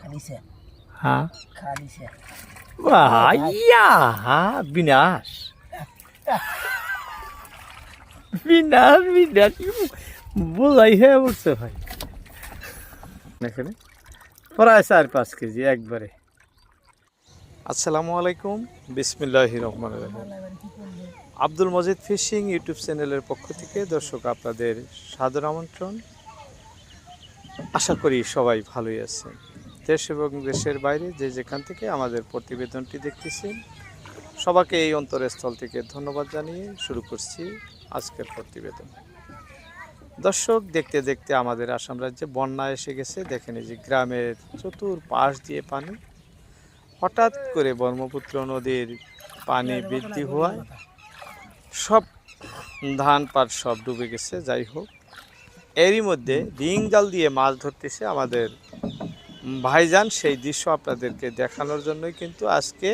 খালিছে হ্যাঁ খালিছে ভাইয়া বিনাশ বিনাশ বিনাশ বোঝাই হয়ে উঠছে ভাই। এখানে? প্রায় চার পাঁচ কেজি একবারে। আসসালামু আলাইকুম। বিসমিল্লাহ রহমান রহিম। আব্দুল মজিদ ফিশিং ইউটিউব চ্যানেলের পক্ষ থেকে দর্শক আপনাদের সাদর আমন্ত্রণ। আশা করি সবাই ভালোই আছেন দেশ এবং দেশের বাইরে যে যেখান থেকে আমাদের প্রতিবেদনটি দেখতেছেন, সবাইকে এই অন্তরস্থল থেকে ধন্যবাদ জানিয়ে শুরু করছি আজকের প্রতিবেদন। দর্শক, দেখতে দেখতে আমাদের আসাম রাজ্যে বন্যা এসে গেছে। দেখেন যে গ্রামের চতুর পাশ দিয়ে পানি। হঠাৎ করে ব্রহ্মপুত্র নদীর পানি বৃদ্ধি হওয়ায় সব ধান পাট সব ডুবে গেছে। যাই হোক এরই মধ্যে রিং জাল দিয়ে মাছ ধরতেছে আমাদের ভাইজান। সেই দৃশ্য আপনাদেরকে দেখানোর জন্যই কিন্তু আজকে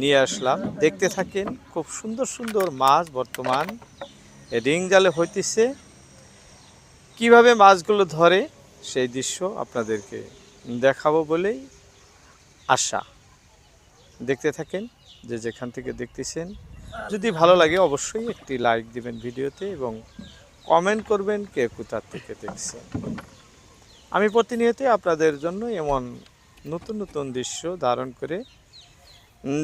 নিয়ে আসলাম। দেখতে থাকেন খুব সুন্দর সুন্দর মাছ বর্তমান। রিং জালে হইতেছে। কীভাবে মাছগুলো ধরে, সেই দৃশ্য আপনাদেরকে দেখাবো বলেই আশা। দেখতে থাকেন যে যেখান থেকে দেখতেছেন। যদি ভালো লাগে অবশ্যই একটি লাইক দিবেন ভিডিওতে এবং কমেন্ট করবেন কে কোথার থেকে দেখছেন। আমি প্রতিনিয়তই আপনাদের জন্য এমন নতুন নতুন দৃশ্য ধারণ করে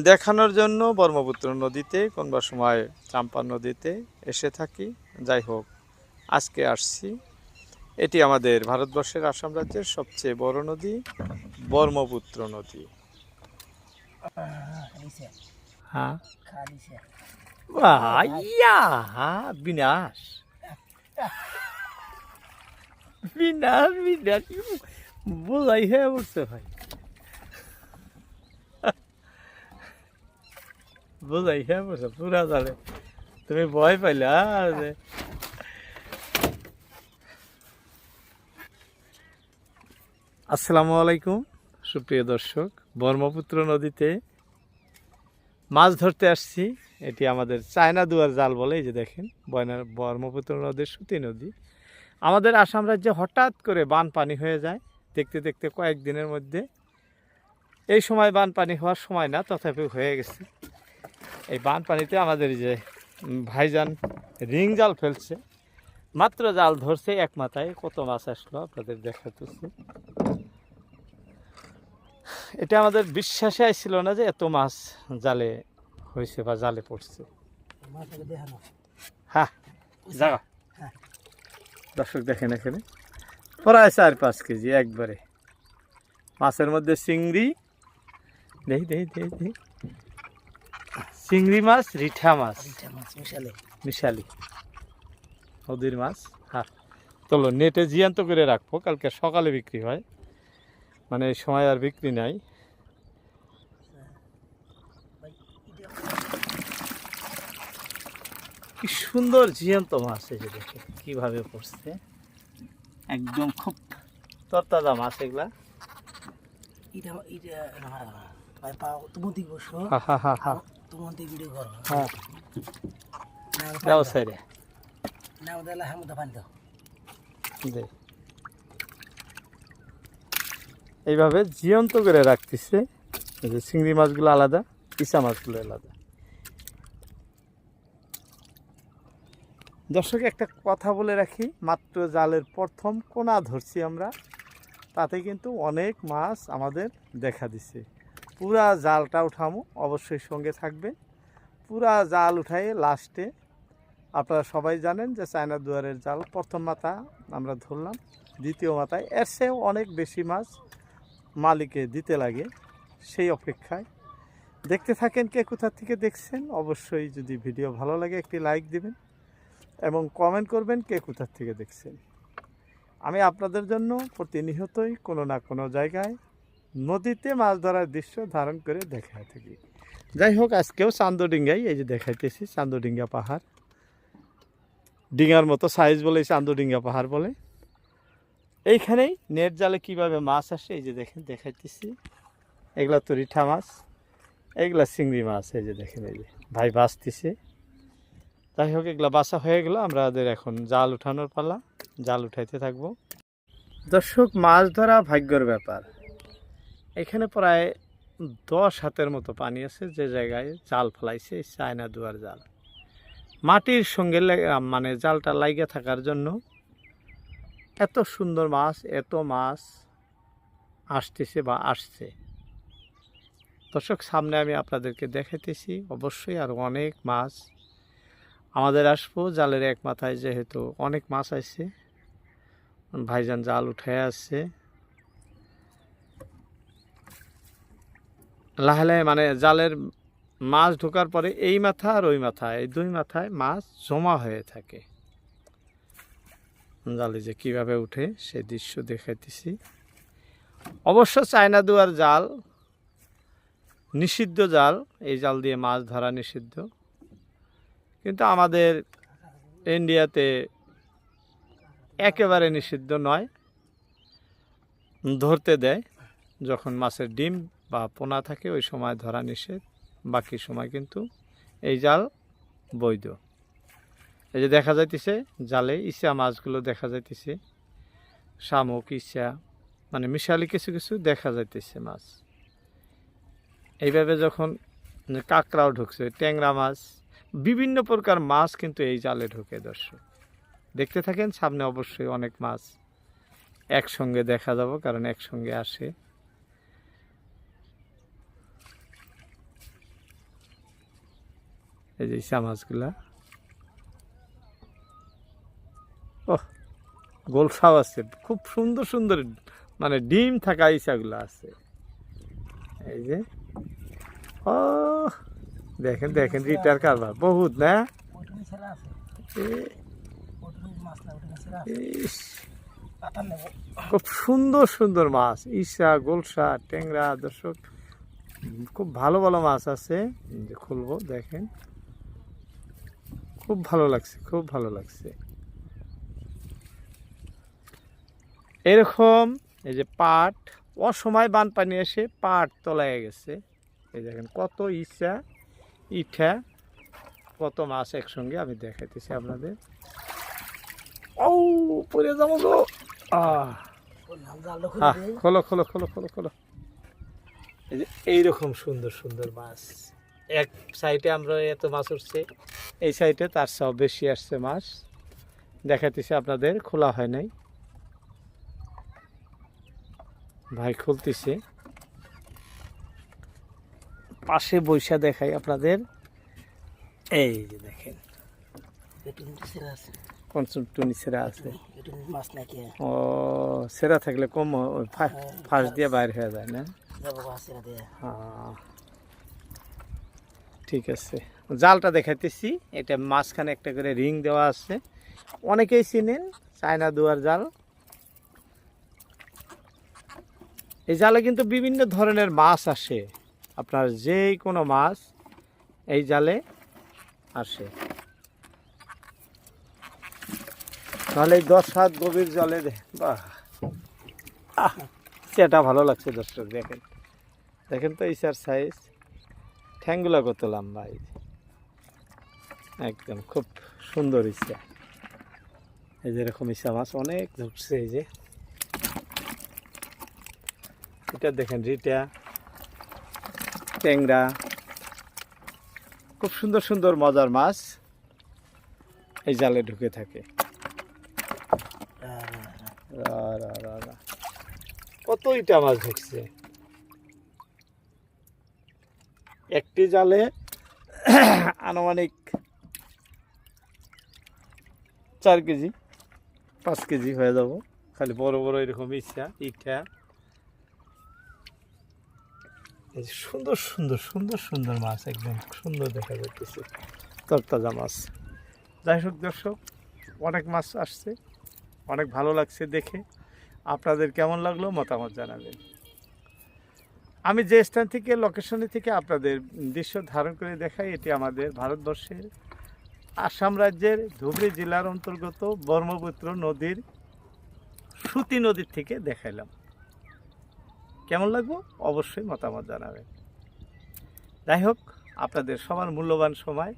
দেখানোর জন্য ব্রহ্মপুত্র নদীতে কোনবা সময় চাম্পা নদীতে এসে থাকি। যাই হোক আজকে আসছি। এটি আমাদের ভারতবর্ষের আসাম রাজ্যের সবচেয়ে বড় নদী ব্রহ্মপুত্র নদী। হ্যাঁ। ভাইয়া বিনাশ। বিনাশ বিনাশ ভাই। বোঝাই হয়ে পুরা জালে। তুমি ভয় পাইলে যে আসসালামু আলাইকুম, সুপ্রিয় দর্শক। ব্রহ্মপুত্র নদীতে মাছ ধরতে আসছি। এটি আমাদের চায়না দুয়ার জাল বলে এই যে দেখেন বয়নার ব্রহ্মপুত্র নদীর সুতি নদী। আমাদের আসাম রাজ্যে হঠাৎ করে বানপানি হয়ে যায়, দেখতে দেখতে কয়েকদিনের মধ্যে। এই সময় বানপানি হওয়ার সময় না, তথাপি হয়ে গেছে। এই বানপানিতে আমাদের যে ভাইজান রিং জাল ফেলছে, মাত্র জাল ধরছে এক মাথায়, কত মাছ আসলো আপনাদের দেখাতেছি। এটা আমাদের বিশ্বাসে আসছিল না যে এত মাছ জালে হয়েছে বা জালে পড়ছে। হ্যাঁ হ্যাঁ। দর্শক দেখেন এখানে। প্রায় চার পাঁচ কেজি একবারে। মাছের মধ্যে চিংড়ি। দেখি দেখি দেখি দেখি চিংড়ি মাছ রিঠা মাছ। মিশালি। নদীর মাছ হ্যাঁ। চলো নেটে জিয়ান্ত করে রাখব। কালকে সকালে বিক্রি হয়। মানে এই সময় আর বিক্রি নাই। কি সুন্দর জিয়ান্ত মাছ যে দেখে কীভাবে পড়ছে। একদম খুব তরতাজা মাছ এগুলা। এইভাবে জিয়ন্ত করে রাখতেছে। যে চিংড়ি মাছগুলো আলাদা ইচা মাছগুলো আলাদা। দর্শক, একটা কথা বলে রাখি, মাত্র জালের প্রথম কোনা ধরছি আমরা, তাতে কিন্তু অনেক মাছ আমাদের দেখা দিছে। পুরা জালটা উঠামো, অবশ্যই সঙ্গে থাকবে। পুরা জাল উঠাই লাস্টে আপনারা সবাই জানেন যে চায়না দুয়ারের জাল, প্রথম মাথা আমরা ধরলাম, দ্বিতীয় মাথায়। এর চেয়েও অনেক বেশি মাছ মালিকে দিতে লাগে সেই অপেক্ষায়। দেখতে থাকেন কে কোথা থেকে দেখছেন, অবশ্যই যদি ভিডিও ভালো লাগে একটি লাইক দিবেন। এবং কমেন্ট করবেন কে কোথার থেকে দেখছেন। আমি আপনাদের জন্য প্রতিনিয়তই কোনো না কোনো জায়গায় নদীতে মাছ ধরার দৃশ্য ধারণ করে দেখায় থাকি। যাই হোক, আজকেও চান্দডিঙ্গাই এই যে দেখাইতেছি, চান্দডিঙ্গা পাহাড়। ডিঙার মতো সাইজ বলে চান্দডিঙ্গা পাহাড় বলে। এইখানেই নেট জালে কীভাবে মাছ আসে, এই যে দেখেন, দেখাইতেছি। এগুলা তো রিঠা মাছ, এগুলা চিংড়ি মাছ, এই যে দেখেন, এই যে ভাই বাঁচতেছে। যাই হোক, এগুলা বাসা হয়ে গেল। আমাদের এখন জাল উঠানোর পালা। জাল উঠাইতে থাকব। দর্শক, মাছ ধরা ভাগ্যর ব্যাপার। এখানে প্রায় দশ হাতের মতো পানি আছে যে জায়গায় জাল ফেলাইছে চায়না দুয়ার জাল। মাটির সঙ্গে মানে জালটা লাইগে থাকার জন্য এত সুন্দর মাছ, এত মাছ আসতেছে বা আসছে। দর্শক, সামনে আমি আপনাদেরকে দেখাইতেছি, অবশ্যই আর অনেক মাছ আমাদের আসব, জালের এক মাথায় যেহেতু অনেক মাছ আসছে ভাইজান জাল উঠে আসছে লাহে লাহে মানে জালের মাছ ঢোকার পরে এই মাথা আর ওই মাথা, এই দুই মাথায় মাছ জমা হয়ে থাকে। জালে যে কীভাবে উঠে সেই দৃশ্য দেখাইতেছি। অবশ্য চায়না দুয়ার জাল, নিষিদ্ধ জাল, এই জাল দিয়ে মাছ ধরা নিষিদ্ধ। কিন্তু আমাদের ইন্ডিয়াতে একেবারে নিষিদ্ধ নয়। ধরতে দেয়, যখন মাছের ডিম বা পোনা থাকে, ওই সময় ধরা নিষেধ, বাকি সময় কিন্তু এই জাল বৈধ। এই যে দেখা যাইতেছে, জালে ইসা মাছগুলো দেখা যাইতেছে, শামুক, ইসা মানে মিশালি কিছু কিছু দেখা যাইতেছে মাছ। এইভাবে যখন কাঁকড়াও ঢুকছে, ট্যাংরা মাছ বিভিন্ন প্রকার মাছ কিন্তু এই জালে ঢুকে, দর্শক। দেখতে থাকেন, সামনে অবশ্যই অনেক মাছ একসঙ্গে দেখা যাব, কারণ একসঙ্গে আসে। এই যে ইসা মাছগুলা। ওহ গোলসাও আছে। খুব সুন্দর সুন্দর মানে ডিম থাকা ইসাগুলো আছে। এই যে ও দেখেন দেখেন, রিটার কারবার। বহুত, না? খুব সুন্দর সুন্দর মাছ। ইসা গোলসা, ট্যাংরা, দর্শক, খুব ভালো ভালো মাছ আছে। খুলবো, দেখেন। খুব ভালো লাগছে, খুব ভালো লাগছে। এরকম, এই যে পাট, অসময় বানপানি এসে পাট তলায় গেছে। এই দেখেন কত ইচ্ছা ইঠা কত মাছ একসঙ্গে আমি দেখাইতেছি আপনাদের। ও পড়ে যাব গো। খুলে খোলো খোলো খোলো খোলো খোলো। এই যে এইরকম সুন্দর সুন্দর মাছ। এক সাইডে আমরা এত মাছ উঠছে। এই সাইডে তার সব বেশি আসছে মাছ। দেখাইতেছি আপনাদের খোলা হয় নাই। ভাই খুলতেছে। পাশে বৈশা দেখাই আপনাদের। এই যে দেখেন। আছে। সেরা ও সেরা থাকলে কম ফাঁস দিয়ে বাইর হয়ে যায় না? হ্যাঁ। ঠিক আছে। জালটা দেখাইতেছি। এটা মাঝখানে একটা করে রিং দেওয়া আছে। অনেকেই চিনেন চায়না দুয়ার জাল। এই জালে কিন্তু বিভিন্ন ধরনের মাছ আসে। আপনার যেই কোনো মাছ এই জালে আসে। তাহলে দশ হাত গভীর জলে বাহ। সেটা ভালো লাগছে দর্শক, দেখেন। দেখেন তো ইসার সাইজ ঠ্যাংগুলা কত লম্বা। একদম খুব সুন্দর ইচ্ছা এই যে এরকম ইসা মাছ অনেক ধরছে এই যে। এটা দেখেন রিটা। ট্যাংরা। খুব সুন্দর সুন্দর মজার মাছ এই জালে ঢুকে থাকে। কত ইটা মাছ ঢুকছে একটি জালে আনুমানিক চার কেজি পাঁচ কেজি হয়ে যাব। খালি বড় বড় এরকম ইচ্ছা ইটা এই সুন্দর সুন্দর সুন্দর সুন্দর মাছ একদম সুন্দর দেখা যাচ্ছে তরতাজা মাছ। যাই হোক দর্শক অনেক মাছ আসছে অনেক ভালো লাগছে দেখে। আপনাদের কেমন লাগল মতামত জানাবেন। আমি যে স্থান থেকে লোকেশনে থেকে আপনাদের দৃশ্য ধারণ করে দেখাই এটি আমাদের ভারতবর্ষের আসাম রাজ্যের ধুবড়ী জেলার অন্তর্গত ব্রহ্মপুত্র নদীর সুতি নদীর থেকে দেখাইলাম। কেমন লাগবো? অবশ্যই মতামত জানাবেন। যাই হোক, আপনাদের সবার মূল্যবান সময়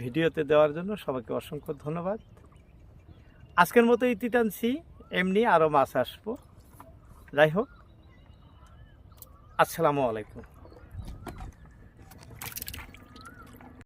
ভিডিওতে দেওয়ার জন্য সবাইকে অসংখ্য ধন্যবাদ। আজকের মতো ইতি টানছি এমনি আরও মাছ আসব। যাই হোক, আসসালামু আলাইকুম।